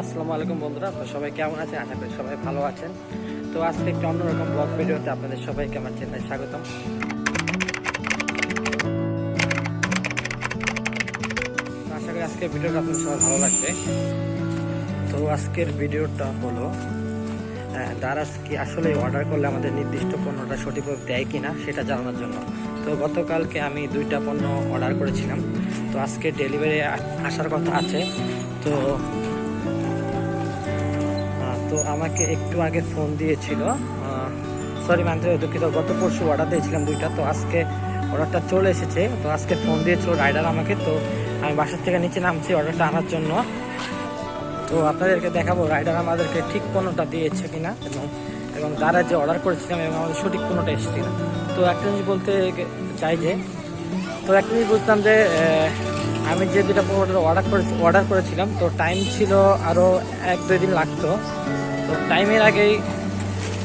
আসসালামু আলাইকুম বন্ধুরা তো সবাই কেমন আছেন? আশা করি সবাই ভালো আছেন। তো আজকে একটি অন্যরকম ব্লগ ভিডিওতে আপনাদের সবাইকে আমার চ্যানেলে স্বাগতম। আশা করি আজকের ভিডিওটা আপনাদের সবাই ভালো লাগবে। তো আজকের ভিডিওটা হলো দারাজ কি আসলে অর্ডার করলে আমাদের নির্দিষ্ট পণ্যটা সঠিকভাবে দেয় কি না সেটা জানানোর জন্য। তো গতকালকে আমি দুইটা পণ্য অর্ডার করেছিলাম। তো আজকে ডেলিভারি আসার কথা আছে। তো তো আমাকে একটু আগে ফোন দিয়েছিল। সরি মানতে দুঃখিত, গত পরশু অর্ডার দিয়েছিলাম দুইটা, তো আজকে অর্ডারটা চলে এসেছে। তো আজকে ফোন দিয়েছিল রাইডার আমাকে, তো আমি বাসার থেকে নিচে নামছি অর্ডারটা আনার জন্য। তো আপনাদেরকে দেখাবো রাইডার আমাদেরকে ঠিক পণ্যটা দিয়েছে কিনা এবং এবং তারা যে অর্ডার করেছিলাম এবং আমাদের সঠিক পণ্যটা এসেছে কিনা তো একটা জিনিস বলতে চাই যে, তো একটা জিনিস বুঝতাম যে আমি যে দুটা অর্ডার করে অর্ডার করেছিলাম, তো টাইম ছিল আরও এক দুই দিন লাগতো। তো টাইমের আগেই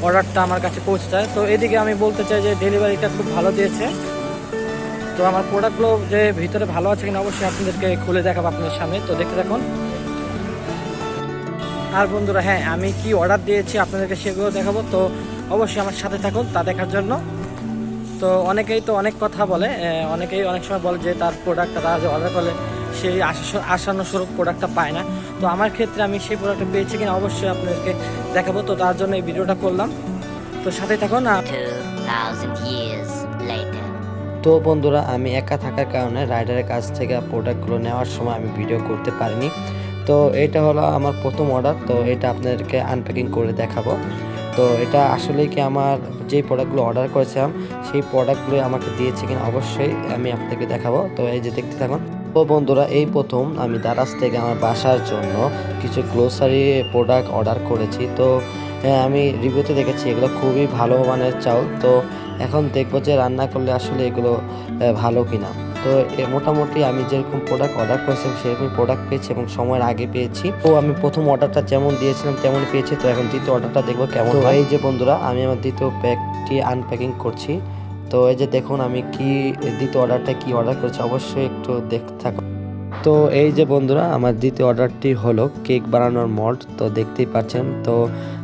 অর্ডারটা আমার কাছে পৌঁছে যায় তো এদিকে আমি বলতে চাই যে ডেলিভারিটা খুব ভালো দিয়েছে। তো আমার প্রোডাক্টগুলো যে ভিতরে ভালো আছে কিনা অবশ্যই আপনাদেরকে খুলে দেখাবো আপনাদের সামনে। তো দেখতে থাকুন। আর বন্ধুরা হ্যাঁ আমি কি অর্ডার দিয়েছি আপনাদেরকে সেগুলো দেখাবো। তো অবশ্যই আমার সাথে থাকুন, তা দেখার জন্য। তো অনেকেই তো অনেক কথা বলে অনেকেই অনেক সময় বলে যে তার প্রোডাক্টটা তারা যে অর্ডার করলে সেই আশা- আশানুস্বরূপ প্রোডাক্টটা পায় না। তো আমার ক্ষেত্রে আমি সেই প্রোডাক্টটা পেয়েছি কিনা অবশ্যই আপনাদেরকে দেখাবো। তো তার জন্য এই ভিডিওটা করলাম। তো সাথে থাকুন আর 2,000 years তো বন্ধুরা আমি একা থাকার কারণে রাইডারের কাছ থেকে প্রোডাক্টগুলো নেওয়ার সময় আমি ভিডিও করতে পারিনি। তো এটা হলো আমার প্রথম অর্ডার তো এটা আপনাদেরকে আনপ্যাকিং করে দেখাবো। তো এটা আসলে কি আমার যে প্রোডাক্টগুলো অর্ডার করেছিলাম সেই প্রোডাক্টগুলো আমাকে দিয়েছে কিনা অবশ্যই আমি আপনাদেরকে দেখাবো। তো এই যে দেখতে থাকুন। তো বন্ধুরা এই প্রথম আমি দারাজ থেকে আমার বাসার জন্য কিছু গ্লোসারি প্রোডাক্ট অর্ডার করেছি। তো হ্যাঁ, আমি রিভিউতে দেখেছি এগুলো খুবই ভালো মানের চাউল। তো এখন দেখব যে রান্না করলে আসলে এগুলো ভালো কিনা। তো মোটামুটি আমি যেরকম প্রোডাক্ট অর্ডার করেছিলাম সেরকম প্রোডাক্ট পেয়েছি এবং সময়ের আগে পেয়েছি। তো আমি প্রথম অর্ডারটা যেমন দিয়েছিলাম তেমন পেয়েছি। তো এখন দ্বিতীয় অর্ডারটা দেখব কেমন হয়। এই যে বন্ধুরা আমি আমার দ্বিতীয় প্যাকটি আনপ্যাকিং করছি। তো এই যে দেখুন, আমি কি দ্বিতীয় অর্ডারটা কি অর্ডার করেছি, অবশ্যই একটু দেখতে থাকুন তো এই যে বন্ধুরা, আমার দ্বিতীয় অর্ডারটি হলো কেক বানানোর মল্ট তো দেখতেই পাচ্ছেন। তো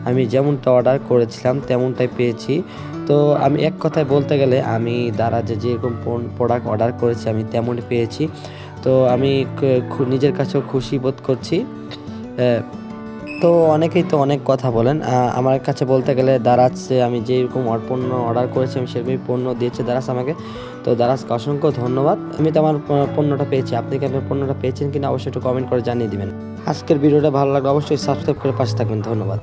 আমি যেমনটা অর্ডার করেছিলাম, তেমনটাই পেয়েছি। তো আমি এক কথায় বলতে গেলে, আমি দ্বারা যে যেরকম প্রোডাক্ট অর্ডার করেছি, আমি তেমনই পেয়েছি। তো আমি নিজের কাছেও খুশি বোধ করছি। তো অনেকেই তো অনেক কথা বলেন। আমার কাছে বলতে গেলে দারাজে আমি যেরকম পণ্য অর্ডার করেছি, আমি সেরকমই পণ্য দিয়েছে দারাজ আমাকে। তো দারাজকে অসংখ্য ধন্যবাদ। আমি তো আমার পণ্যটা পেয়েছি। আপনি কি আপনার পণ্যটা পেয়েছেন কিনা অবশ্যই একটু কমেন্ট করে জানিয়ে দিবেন। আজকের ভিডিওটা ভালো লাগলে অবশ্যই সাবস্ক্রাইব করে পাশে থাকবেন। ধন্যবাদ।